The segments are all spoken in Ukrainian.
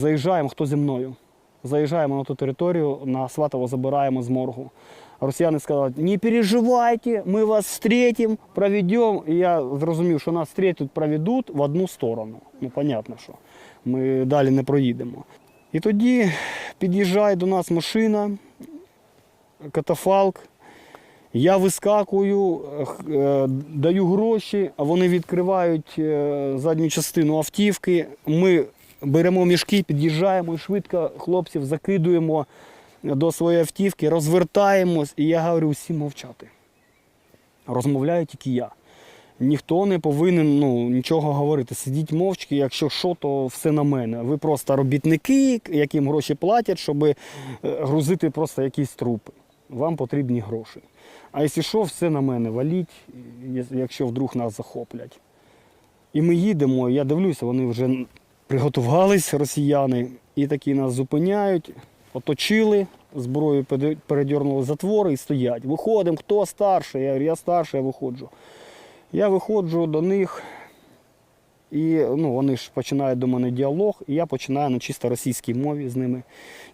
Заїжджаємо, хто зі мною. Заїжджаємо на ту територію, на Сватово забираємо з моргу. Росіяни сказали, не переживайте, ми вас встретимо, проведемо. І я зрозумів, що нас встретять, проведуть в одну сторону. Ну, понятно, що ми далі не проїдемо. І тоді під'їжджає до нас машина, катафалк. Я вискакую, е, даю гроші, а вони відкривають е, задню частину автівки. Ми беремо мішки, під'їжджаємо і швидко хлопців закидуємо до своєї автівки, розвертаємось, і я говорю всім мовчати. Розмовляю тільки я. Ніхто не повинен ну, нічого говорити. Сидіть мовчки, якщо що, то все на мене. Ви просто робітники, яким гроші платять, щоб е, грузити просто якісь трупи. Вам потрібні гроші. А якщо що, все на мене валіть, якщо вдруг нас захоплять. І ми їдемо, я дивлюся, вони вже приготувались, росіяни, і такі нас зупиняють, оточили, зброю пере- передернули затвори і стоять. Виходимо, хто старший? Я говорю, я старший, я виходжу. Я виходжу до них, і ну, вони ж починають до мене діалог, і я починаю на чисто російській мові з ними.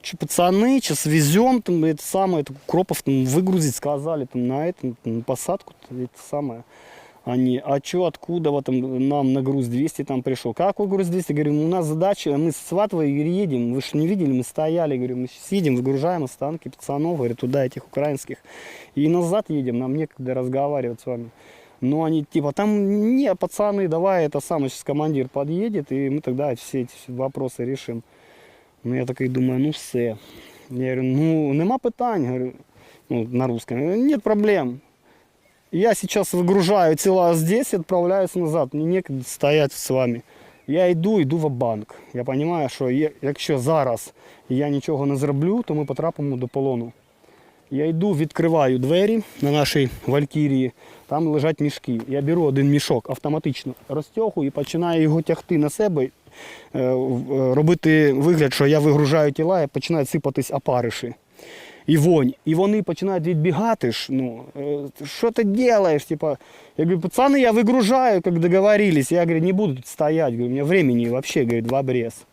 Чи пацани, сейчас везем, там, это самое, это, Кропов там, выгрузить сказали там, на этом, на посадку, это Они, а что, откуда вот, там, нам на груз 200 там пришел? Какой груз 200? Говорю, «Ну, у нас задача, мы с Сватовой едем, вы же не видели, мы стояли, говорю, мы сейчас едем, выгружаем останки пацанов, говорю, туда этих украинских, и назад едем, нам некогда разговаривать с вами. Но они типа, там, не, пацаны, давай, это самое, сейчас командир подъедет, и мы тогда все эти вопросы решим. Ну я такий думаю, ну все. Я говорю, ну нема питань, говорю, ну, на русском. Нет проблем. Я сейчас выгружаю тела здесь и отправляюсь назад. Мені некогда стоять з вами. Я йду, йду в банк. Я розумію, що якщо зараз я нічого не зроблю, то ми потрапимо до полону. Я йду, відкриваю двері на нашій валькірії, там лежать мішки. Я беру один мішок автоматично, розтягую і починаю його тягти на себе, е, е, робити вигляд, що я вигружаю тіла і починають сипатись опариші. І вонь. І вони починають відбігати. ж, Ну, е, що ти робиш? Типа, я говорю, пацани, я вигружаю, як договорились. Я говорю, не буду тут стоять, говорю, у меня времени вообще, говорит, в обрез.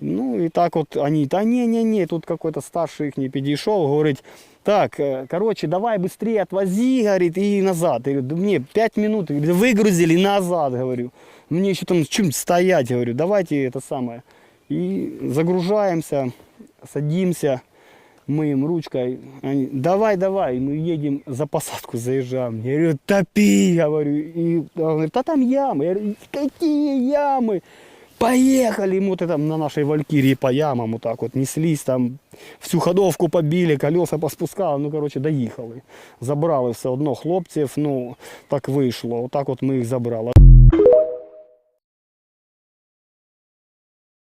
Ну і так от вони, та ні, ні, ні, тут какой-то старший їхній підійшов, говорить, так, э, короче, давай быстрее отвози, говорит, и назад. Я говорю, да мне 5 минут, Я говорю, выгрузили и назад, говорю. Мне еще там чем стоять, говорю, давайте это самое. И загружаемся, садимся, мыем ручкой. Они, давай, давай, мы едем за посадку, заезжаем. Я говорю, топи, говорю. И он говорит, да там ямы. Я говорю, какие ямы? Поехали, мы вот это на нашей Валькирии по ямам вот так вот неслись, там всю ходовку побили, колеса поспускали, ну, короче, доїхали. Забрали все одно хлопців, ну, так вийшло, отак от ми їх забрали.